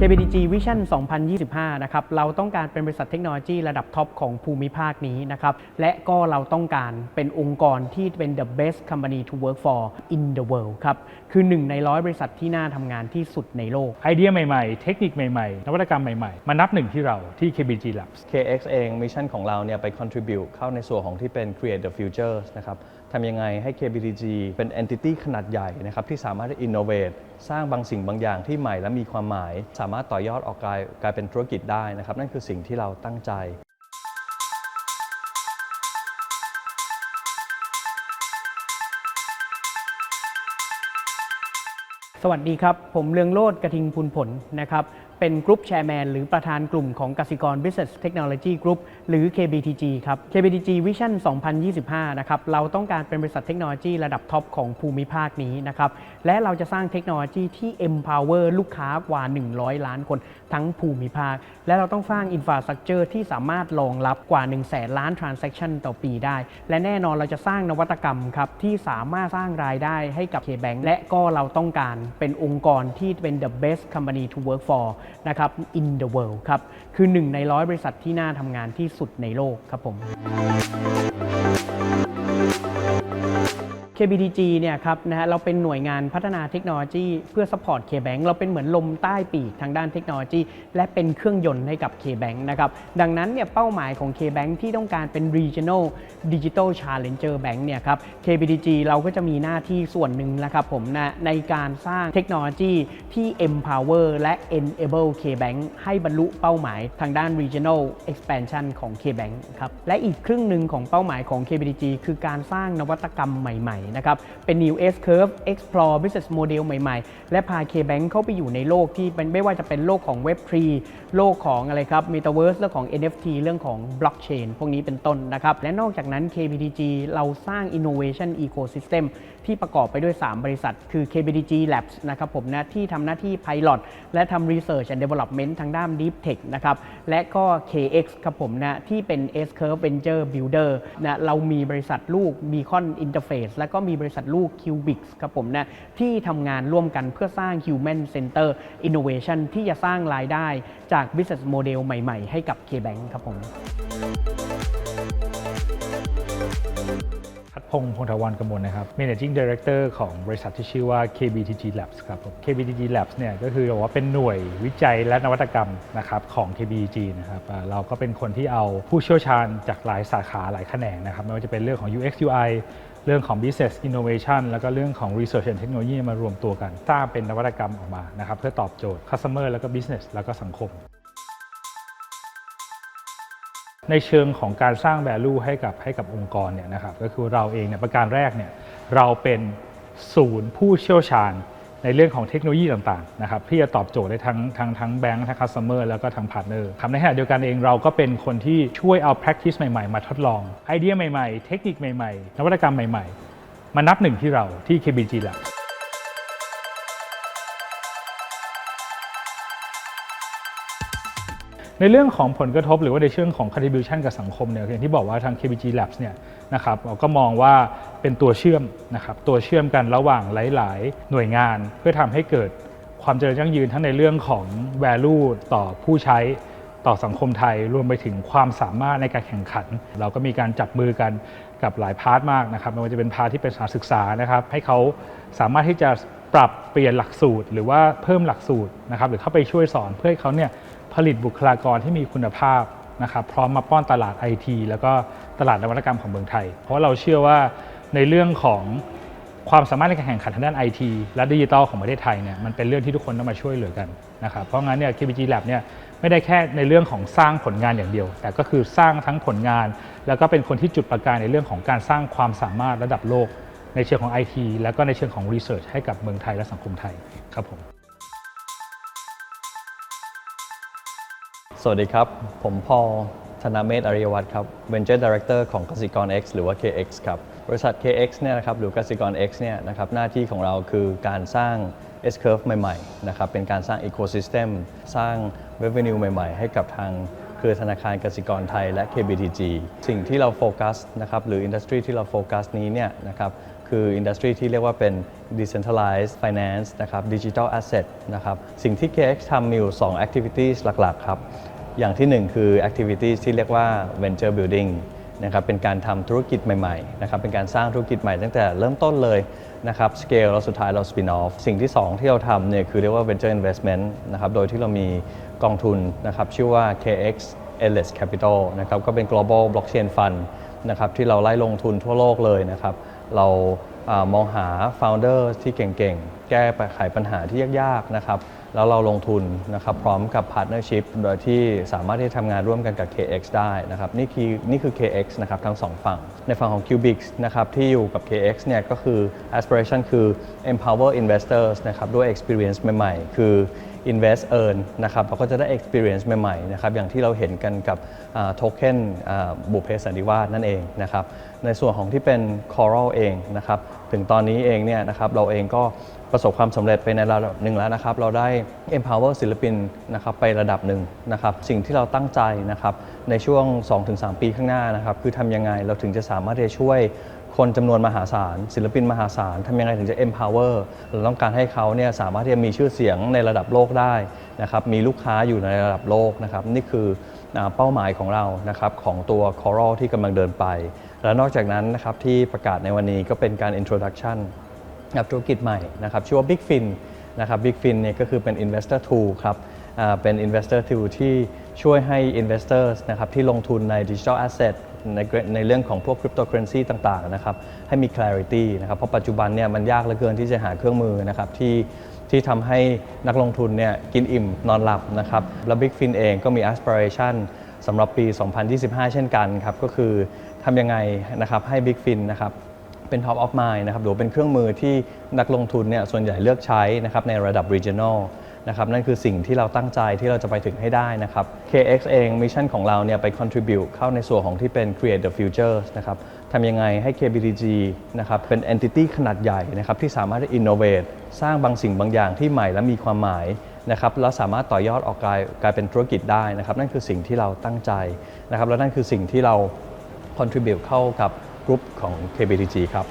KBDG Vision 2025 นะครับ เราต้องการเป็นบริษัทเทคโนโลยีระดับท็อปของภูมิภาคนี้นะครับ และก็เราต้องการเป็นองค์กรที่เป็น the best company to work for in the world ครับ คือหนึ่งในร้อยบริษัทที่น่าทำงานที่สุดในโลก ไอเดียใหม่ๆ เทคนิคใหม่ๆ นวัตกรรมใหม่ๆ มานับหนึ่งที่เราที่ KBG Labs KX เองมิชชั่นของเราเนี่ยไป contribute เข้าในส่วนของที่เป็น create the future นะครับทำยังไงให้ KBTG เป็น entity ขนาดใหญ่นะครับที่สามารถ innovate สร้างบางสิ่งบางอย่างที่ใหม่และมีความหมาย สามารถต่อยอดออกกลายกลายเป็นธุรกิจได้นะครับ นั่นคือสิ่งที่เราตั้งใจสวัสดีครับ ผมเลืองโลดกระทิงพูนผลนะครับ เป็นกรุ๊ปแชร์แมนหรือประธานกลุ่มของกสิกร Business Technology Group หรือ KBTG ครับ KBTG Vision 2025 นะครับ เราต้องการเป็นบริษัทเทคโนโลยีระดับท็อปของภูมิภาคนี้นะครับ และเราจะสร้างเทคโนโลยีที่ empower ลูกค้ากว่า 100 ล้านคนทั้งภูมิภาค และเราต้องสร้าง infrastructure ที่สามารถรองรับกว่า 1 0 0 0 0แสนล้าน transaction ต่อปีได้ และแน่นอนเราจะสร้างนวัตกรรมครับที่สามารถสร้างรายได้ให้กับ KBank และก็เราต้องการเป็นองค์กรที่เป็น the best company to work for นะครับ in the world ครับ คือหนึ่งในร้อยบริษัทที่น่าทำงานที่สุดในโลกครับผม KBTG เนี่ยครับนะฮะเราเป็นหน่วยงานพัฒนาเทคโนโลยีเพื่อ support KBank เราเป็นเหมือนลมใต้ปีกทางด้านเทคโนโลยี และเป็นเครื่องยนต์ให้กับ KBank นะครับดังนั้นเนี่ยเป้าหมายของ KBank ที่ต้องการเป็น regional digital challenger bank เนี่ยครับ KBTG เราก็จะมีหน้าที่ส่วนหนึ่งนะครับผมนะในการสร้างเทคโนโลยีที่ empower และ enable KBank ให้บรรลุเป้าหมายทางด้าน regional expansion ของ KBank ครับและอีกครึ่งหนึ่งของเป้าหมายของ KBTG คือการสร้างนวัตกรรมใหม่นะครับ เป็น new S curve explore business model ใหม่ๆ และพา KBank เข้าไปอยู่ในโลกที่เป็นไม่ว่าจะเป็นโลกของ Web3 โลกของอะไรครับ Metaverse เรื่องของ NFT เรื่องของ Blockchain พวกนี้เป็นต้นนะครับ และนอกจากนั้น KBTG เราสร้าง innovation ecosystem ที่ประกอบไปด้วย 3 บริษัท คือ KBTG Labs นะครับผมนะที่ทำหน้าที่ Pilot และทำ Research and Development ทางด้าน Deep Tech นะครับและก็ KX ครับผมนะที่เป็น S Curve Venture Builder นะเรามีบริษัทลูก Beacon Interface และก็็มีบริษัทลูก Cubix ครับผมนะที่ทำงานร่วมกันเพื่อสร้าง Human Center Innovation ที่จะสร้างรายได้จาก Business Model ใหม่ๆ ให้กับ KBank ครับผมพัดพงศ์พงศธรกมลนะครับ Managing Director ของบริษัทที่ชื่อว่า KBTG Labs ครับผม KBTG Labs เนี่ยก็คือบอกว่าเป็นหน่วยวิจัยและนวัตกรรมนะครับของ KBTG นะครับเราก็เป็นคนที่เอาผู้เชี่ยวชาญจากหลายสาขาหลายแขนงนะครับไม่ว่าจะเป็นเรื่องของ UX UI เรื่องของ Business Innovation แล้วก็เรื่องของ Research and Technology มารวมตัวกัน สร้างเป็นนวัตกรรมออกมานะครับเพื่อตอบโจทย์ Customer แล้วก็ Business แล้วก็สังคม ในเชิงของการสร้าง value ให้กับให้กับองค์กรเนี่ยนะครับก็คือเราเองเนี่ยประการแรกเนี่ยเราเป็นศูนย์ผู้เชี่ยวชาญ ในเรื่องของเทคโนโลยีต่างๆนะครับที่จะตอบโจทย์ได้ทั้งทั้งทั้งแบงค์ทั้งคัสเตอร์แล้วก็ทั้งพาร์ทเนอร์ครับในขณะเดียวกันเองเราก็เป็นคนที่ช่วยเอา practice ใหม่ๆ มาทดลองไอเดียใหม่ๆ เทคนิคใหม่ๆ นวัตกรรมใหม่ๆ มานับหนึ่งที่เราที่ KBG Lab ในเรื่องของผลกระทบหรือว่าในเรื่องของ contribution กับสังคมเนี่ยอย่างที่บอกว่าทาง KBG Labs เนี่ยนะครับเราก็มองว่า เป็นตัวเชื่อมนะครับตัวเชื่อมกันระหว่างหลาย ๆ หน่วยงาน เพื่อทำให้เกิดความเจริญยั่งยืนทั้งในเรื่องของ value ต่อผู้ใช้ต่อสังคมไทยรวมไปถึงความสามารถในการแข่งขัน เราก็มีการจับมือกันกับหลายพาร์ทมากนะครับไม่ว่าจะเป็นพาร์ทที่เป็นสถานศึกษานะครับ ให้เขาสามารถที่จะปรับเปลี่ยนหลักสูตร หรือว่าเพิ่มหลักสูตรนะครับหรือเข้าไปช่วยสอนเพื่อให้เขาเนี่ยผลิตบุคลากรที่มีคุณภาพนะครับพร้อมมาป้อนตลาดไอทีแล้วก็ตลาดนวัตกรรมของเมืองไทย เพราะเราเชื่อว่า ในเรื่องของความสามารถในการแข่งขันทางด้านไอทีและดิจิทัลของประเทศไทยเนี่ยมันเป็นเรื่องที่ทุกคนต้องมาช่วยเหลือกันนะครับเพราะงั้นเนี่ย KBG Lab เนี่ยไม่ได้แค่ในเรื่องของสร้างผลงานอย่างเดียว แต่ก็คือสร้างทั้งผลงาน แล้วก็เป็นคนที่จุดประกายในเรื่องของการสร้างความสามารถระดับโลก ในเชิงของ IT แล้วก็ในเชิงของ Research ให้กับเมืองไทยและสังคมไทยครับผมสวัสดีครับ ผมพอล นาเมธอริยวัฒน์ครับ Venture Director ของกสิกร X หรือว่า KX ครับ บริษัท KX เนี่ยนะครับหรือกสิกร X เนี่ยนะครับหน้าที่ของเราคือการสร้าง S curve ใหม่ๆนะครับเป็นการสร้าง ecosystem สร้าง revenue ใหม่ๆ ให้กับทางเครือธนาคารกสิกรไทยและ KBTG สิ่งที่เราโฟกัสนะครับหรืออินดัสทรีที่เราโฟกัสนี้เนี่ยนะครับคืออินดัสทรีที่เรียกว่าเป็น decentralized finance นะครับ digital asset นะครับสิ่งที่ KX ทำมีอยู่2 activities หลักๆ ครับ อย่างที่1คือ activities ที่เรียกว่า venture building นะครับเป็นการทำธุรกิจใหม่ๆนะครับเป็นการสร้างธุรกิจใหม่ตั้งแต่เริ่มต้นเลยนะครับ scale แล้วสุดท้ายเรา spin off สิ่งที่ 2 ที่เราทำเนี่ยคือเรียกว่า venture investment นะครับโดยที่เรามีกองทุนนะครับชื่อว่า KX Endless Capital นะครับก็เป็น global blockchain fund นะครับที่เราไล่ลงทุนทั่วโลกเลยนะครับเราอามองหา founder ที่เก่งๆ แก้ไขปัญหาที่ยากๆนะครับ แล้วเราลงทุนนะครับพร้อมกับพาร์ทเนอร์ชิพโดยที่สามารถที่จะทำงานร่วมกันกับ KX ได้นะครับนี่คือนี่คือ KX นะครับทั้งสองฝั่ง ในฝั่งของ Cubic นะครับที่อยู่กับ KX เนี่ยก็คือ aspiration คือ empower investors นะครับด้วย experience ใหม่ๆ คือ invest earn นะครับเราก็จะได้ experience ใหม่ๆนะครับอย่างที่เราเห็นกันกับโทเค็นบุเพสันนิวาสนั่นเองนะครับในส่วนของที่เป็น Coral เองนะครับถึงตอนนี้เองเนี่ยนะครับเราเองก็ประสบความสำเร็จไปในระดับหนึ่งแล้วนะครับ เราได้ empower ศิลปินนะครับไประดับหนึ่งนะครับ สิ่งที่เราตั้งใจนะครับ ในช่วง 2-3 ปีข้างหน้านะครับคือทำยังไงเราถึงจะสามารถที่จะช่วยคนจำนวนมหาศาล ศิลปินมหาศาลทำยังไงถึงจะ empower เราต้องการให้เขาเนี่ยสามารถที่จะมีชื่อเสียงในระดับโลกได้นะครับมีลูกค้าอยู่ในระดับโลกนะครับนี่คือเป้าหมายของเรานะครับของตัว Coral ที่กำลังเดินไป และนอกจากนั้นนะครับที่ประกาศในวันนี้ก็เป็นการ introduction ธุรกิจใหม่นะครับชื่อว่า Big Fin นะครับ Big Fin เนี่ยก็คือเป็น investor tool ครับ เป็น investor tool ที่ช่วยให้ investors นะครับที่ลงทุนใน digital asset ในในเรื่องของพวก cryptocurrency ต่างๆนะครับให้มี clarity นะครับเพราะปัจจุบันเนี่ยมันยากเหลือเกินที่จะหาเครื่องมือนะครับที่ที่ทำให้นักลงทุนเนี่ยกินอิ่มนอนหลับนะครับแล้ว Big Fin เองก็มี aspiration สำหรับปี 2025 เช่นกันครับก็คือทำยังไงนะครับให้ Big Fin นะครับเป็น top of mind นะครับหรือเป็นเครื่องมือที่นักลงทุนเนี่ยส่วนใหญ่เลือกใช้นะครับในระดับ regional นะครับนั่นคือสิ่งที่เราตั้งใจที่เราจะไปถึงให้ได้นะครับ KX เองมิชชั่นของเราเนี่ยไป contribute เข้าในส่วนของที่เป็น create the future นะครับทำยังไงให้ KBTG นะครับเป็น entity ขนาดใหญ่นะครับที่สามารถ innovate สร้างบางสิ่งบางอย่างที่ใหม่และมีความหมายนะครับแล้วสามารถต่อยอดออกกลายกลายเป็นธุรกิจได้นะครับนั่นคือสิ่งที่เราตั้งใจนะครับและนั่นคือสิ่งที่เรา contribute เข้ากับกลุ่มของ KBTG ครับ